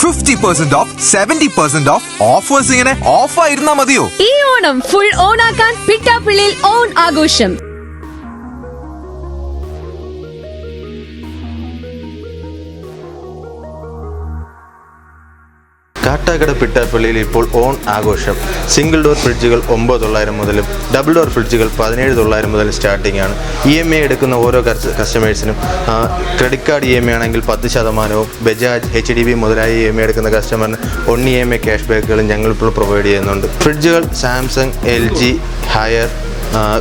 Fifty percent off seventy percent off offers ഇങ്ങനെ off ആയിരുന്നാ മതിയോ? ഈ ഓണം ഫുൾ ഓണാക്കാൻ പിട്ടാപ്പിള്ളിയിൽ ഓൺ ആഘോഷം. കാട്ടാക്കട പിട്ടാപ്പള്ളിയിൽ ഇപ്പോൾ ഓൺ ആഘോഷം. സിംഗിൾ ഡോർ ഫ്രിഡ്ജുകൾ ഒമ്പത് തൊള്ളായിരം മുതലും ഡബിൾ ഡോർ ഫ്രിഡ്ജുകൾ പതിനേഴ് തൊള്ളായിരം മുതൽ സ്റ്റാർട്ടിംഗ് ആണ്. ഇ എം ഐ എടുക്കുന്ന ഓരോ കസ്റ്റമേഴ്സിനും credit card E M I ആണെങ്കിൽ പത്ത് ശതമാനവും ബജാജ് എച്ച് ഡി ബി മുതലായ ഇ എം ഐ എടുക്കുന്ന കസ്റ്റമറിന് one E M I cash ബാക്കുകളും ഞങ്ങൾ ഇപ്പോൾ പ്രൊവൈഡ് ചെയ്യുന്നുണ്ട്. ഫ്രിഡ്ജുകൾ Samsung L G Haier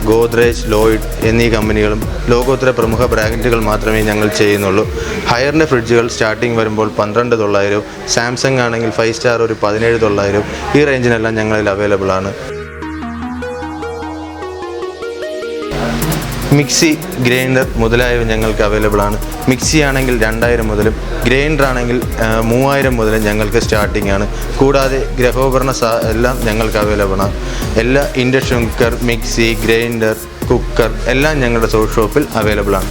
Godrej Lloyd എന്നീ കമ്പനികളും ലോകോത്തര പ്രമുഖ ബ്രാൻഡുകൾ മാത്രമേ ഞങ്ങൾ ചെയ്യുന്നുള്ളൂ. ഹയറിന്റെ ഫ്രിഡ്ജുകൾ സ്റ്റാർട്ടിംഗ് വരുമ്പോൾ പന്ത്രണ്ട് തൊള്ളായിരവും സാംസങ് ആണെങ്കിൽ ഫൈവ് സ്റ്റാർ ഒരു പതിനേഴ് തൊള്ളായിരവും ഈ റേഞ്ചിനെല്ലാം ഞങ്ങളിൽ അവൈലബിൾ ആണ്. മിക്സി ഗ്രൈൻഡർ മുതലായവ ഞങ്ങൾക്ക് അവൈലബിൾ ആണ്. മിക്സി ആണെങ്കിൽ രണ്ടായിരം മുതലും ഗ്രൈൻഡർ ആണെങ്കിൽ മൂവായിരം മുതലും ഞങ്ങൾക്ക് സ്റ്റാർട്ടിംഗ് ആണ്. കൂടാതെ ഗ്രഹോപകരണ എല്ലാം ഞങ്ങൾക്ക് അവൈലബിൾ ആണ്. എല്ലാ induction cooker mixie grinder cooker എല്ലാം ഞങ്ങളുടെ ഷോപ്പിൽ അവൈലബിൾ ആണ്.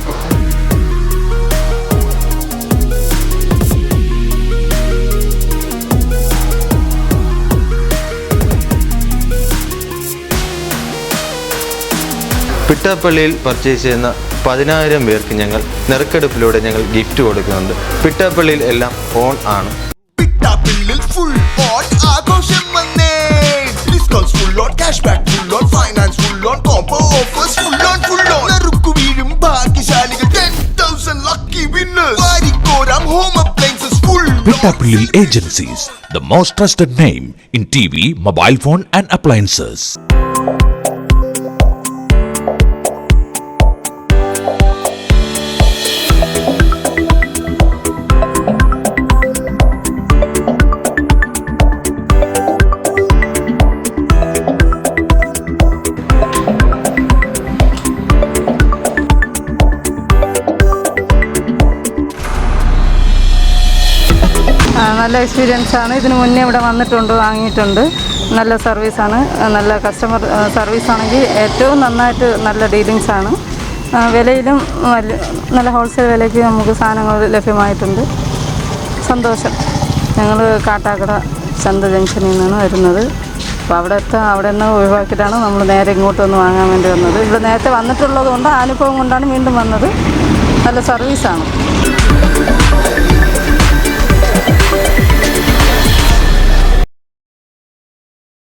പിട്ടാപ്പള്ളിയിൽ പർച്ചേസ് ചെയ്യുന്ന പതിനായിരം പേർക്ക് ഞങ്ങൾ നെറുക്കെടുപ്പിലൂടെ ഞങ്ങൾ ഗിഫ്റ്റ് കൊടുക്കുന്നുണ്ട്. പിട്ടാപ്പള്ളിയിൽ എല്ലാം ഓൺ ആണ്. പിട്ടാപ്പിള്ളിൽ ഫുൾ ഓൺ ആഘോഷം വന്നേ. Discounts full on cash back full on finance full on combo offers full on full on നെറുക്കു വീഴും ഭാഗ്യശാലികൾ ten thousand lucky winners വാരിക്കോരാം home appliances full the most trusted name in TV, mobile phone, and appliances. നല്ല experience ആണ്. ഇതിന് മുന്നേ ഇവിടെ വന്നിട്ടുണ്ട് വാങ്ങിയിട്ടുണ്ട്. നല്ല സർവീസാണ് നല്ല കസ്റ്റമർ സർവീസ് ആണെങ്കിൽ ഏറ്റവും നന്നായിട്ട് നല്ല ഡീലിങ്സ് ആണ്. വിലയിലും വലിയ- നല്ല ഹോൾസെയിൽ വിലയ്ക്ക് നമുക്ക് സാധനങ്ങൾ ലഭ്യമായിട്ടുണ്ട്. സന്തോഷം. ഞങ്ങൾ കാട്ടാക്കട ചന്ത ജംഗ്ഷനിൽ നിന്നാണ് വരുന്നത്. അപ്പോൾ അവിടെ എത്താൻ അവിടെ നിന്ന് ഒഴിവാക്കിയിട്ടാണ് നമ്മൾ നേരെ ഇങ്ങോട്ട് വന്ന് വാങ്ങാൻ വേണ്ടി വന്നത്. ഇവിടെ നേരത്തെ വന്നിട്ടുള്ളത് കൊണ്ട് അനുഭവം കൊണ്ടാണ് വീണ്ടും വന്നത്. നല്ല സർവീസാണ്